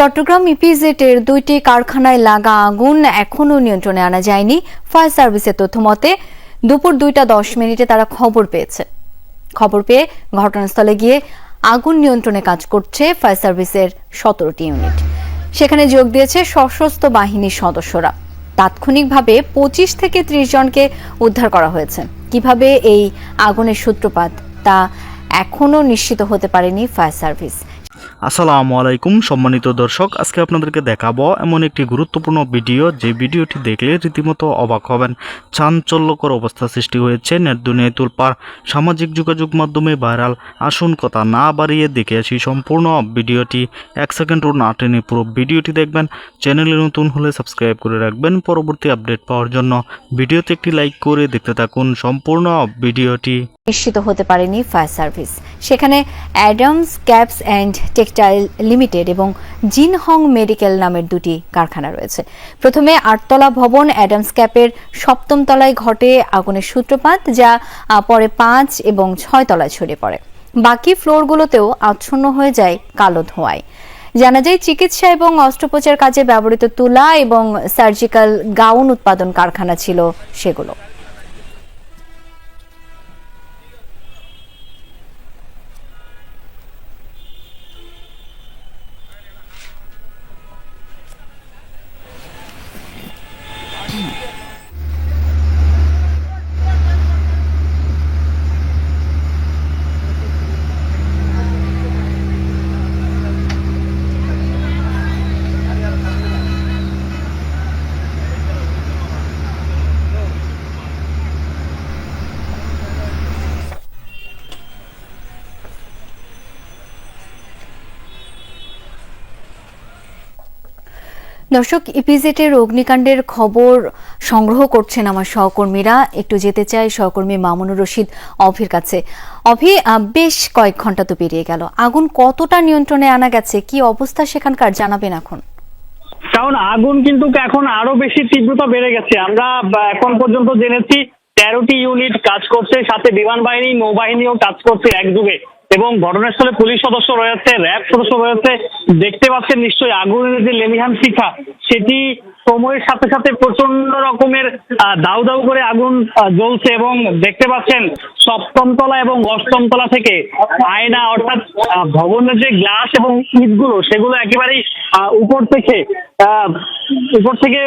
চট্টগ্রাম ইপিজেটের দুইটি কারখানায় লাগা আগুন এখনও নিয়ন্ত্রণে আনা যায়নি। ফায়ার সার্ভিসের তথ্য মতে, দুপুর দুইটা দশ মিনিটে তারা খবর পেয়েছে। খবর পেয়ে ঘটনাস্থলে গিয়ে আগুন নিয়ন্ত্রণে কাজ করছে ফায়ার সার্ভিসের সতেরোটি ইউনিট। সেখানে যোগ দিয়েছে সশস্ত্র বাহিনীর সদস্যরা। তাৎক্ষণিকভাবে পঁচিশ থেকে ত্রিশ জনকে উদ্ধার করা হয়েছে। কীভাবে এই আগুনের সূত্রপাত তা এখনও নিশ্চিত হতে পারেনি ফায়ার সার্ভিস। আসসালামু আলাইকুম সম্মানিত দর্শক, আজকে আপনাদেরকে দেখাবো এমন একটি গুরুত্বপূর্ণ ভিডিও। যে ভিডিওটি দেখলে রীতিমতো অবাক হবেন। চাঞ্চল্যকর অবস্থা সৃষ্টি হয়েছে নেট দুনিয়ায় তুলপার সামাজিক যোগাযোগ মাধ্যমে ভাইরাল। আসুন কথা না বাড়িয়ে দেখে আসি সম্পূর্ণ ভিডিওটি। এক সেকেন্ডও না টেনে পুরো ভিডিওটি দেখবেন। চ্যানেলে নতুন হলে সাবস্ক্রাইব করে রাখবেন পরবর্তী আপডেট পাওয়ার জন্য। ভিডিওতে একটি লাইক করে দেখতে থাকুন সম্পূর্ণ ভিডিওটি। নিশ্চিত হতে পারেনি ফায়ার সার্ভিস। সেখানে Adams, caps and textile limited এবং জিনহং মেডিকেল নামের দুটি কারখানা রয়েছে। প্রথমে আটতলা ভবন অ্যাডামস ক্যাপের সপ্তম তলায় ঘটে আগুনের সূত্রপাত, যা পরে পাঁচ এবং ছয় তলায় ছড়িয়ে পড়ে। বাকি ফ্লোরগুলোতেও আচ্ছন্ন হয়ে যায় কালো ধোঁয়ায়। জানা যায়, চিকিৎসা এবং অস্ত্রোপচার কাজে ব্যবহৃত তুলা এবং সার্জিক্যাল গাউন উৎপাদন কারখানা ছিল সেগুলো। দর্শক ইপিজেটের অগ্নিকাণ্ডের খবর সংগ্রহ করছেন আমার সহকর্মীরা। একটু যেতে চাই, সহকর্মী মামুনুর রশিদ অভির কাছে। অভি বেশ কয়েক ঘণ্টা তো পেরিয়ে গেল। আগুন কতটা নিয়ন্ত্রণে আনা গেছে? কি অবস্থা সেখানকার? জানাবেন এখন। কারণ আগুন কিন্তু এখন আরও বেশি তীব্রতা বেড়ে গেছে। আমরা এখন পর্যন্ত জেনেছি তেরোটি ইউনিট কাজ করছে, সাথে বিমান বাহিনী, নৌবাহিনীও কাজ করছে একযুগে। এবং ঘটনাস্থলে পুলিশ সদস্য রয়েছে, র্যাব সদস্য রয়েছে, দেখতে পাচ্ছেন নিশ্চয়ই আগুনের যে লেমিহান শিখা, সেটি সময়ের সাথে সাথে প্রচণ্ড রকমের দাউ দাউ করে আগুন জ্বলছে এবং দেখতে পাচ্ছেন সপ্তম তলা এবং অষ্টম তলা থেকে আয়না, অর্থাৎ ভবনের যে গ্লাস এবং ইটগুলো, সেগুলো একেবারেই উপর থেকে উপর থেকে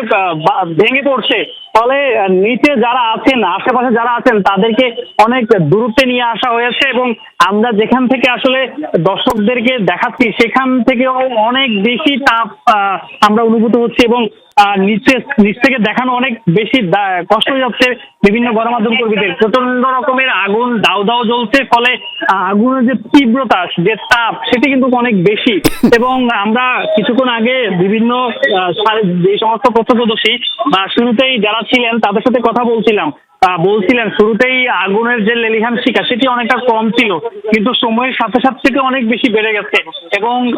ভেঙে পড়ছে। ফলে নিচে যারা আছেন, আশেপাশে যারা আছেন, তাদেরকে অনেক দূরত্বে নিয়ে আসা হয়েছে এবং আমরা যেখান থেকে আসলে দর্শকদেরকে দেখাচ্ছি, সেখান থেকেও অনেক বেশি তাপ আমরা অনুভূত হচ্ছে এবং নিচে নিচ থেকে দেখানো অনেক বেশি কষ্ট যাচ্ছে বিভিন্ন গণমাধ্যম কর্মীদের। প্রচণ্ড রকমের আগুন দাও দাও জ্বলছে, ফলে আগুনের যে তীব্রতা, যে তাপ, সেটি কিন্তু অনেক বেশি। এবং আমরা কিছুক্ষণ আগে বিভিন্ন যে সমস্ত প্রত্যক্ষদর্শী বা শুরুতেই যারা ছিলেন, তাদের সাথে কথা বলছিলাম। বলছিলেন, শুরুতেই আগুনের যে লেলিহান শিকা সেটি অনেকটা কম ছিল। কিন্তু সময়ের সাথে সাথে থেকে অনেক বেশি বেড়ে গেছে। এবং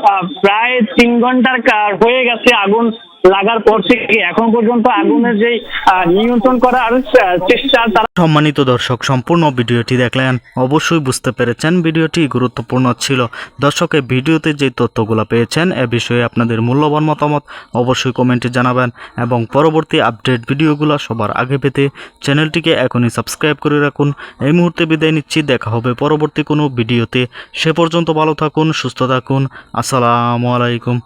প্রায় তিন ঘণ্টার হয়ে গেছে আগুন লাগার পর থেকে এখন পর্যন্ত আগুনের যে নিয়ন্ত্রণ করার চেষ্টা তারা সম্মানিত দর্শক, সম্পূর্ণ ভিডিওটি দেখলেন। অবশ্যই বুঝতে পেরেছেন ভিডিওটি গুরুত্বপূর্ণ ছিল। দর্শক, এই ভিডিওতে যে তথ্যগুলো পেয়েছেন, এ বিষয়ে আপনাদের মূল্যবান মতামত অবশ্যই কমেন্টে জানাবেন এবং পরবর্তী আপডেট ভিডিওগুলো সবার আগে পেতে চ্যানেলটিকে এখনই সাবস্ক্রাইব করে রাখুন। এই মুহূর্তে বিদায় নিচ্ছি, দেখা হবে পরবর্তী কোনো ভিডিওতে। সে পর্যন্ত ভালো থাকুন, সুস্থ থাকুন। আসসালামু আলাইকুম।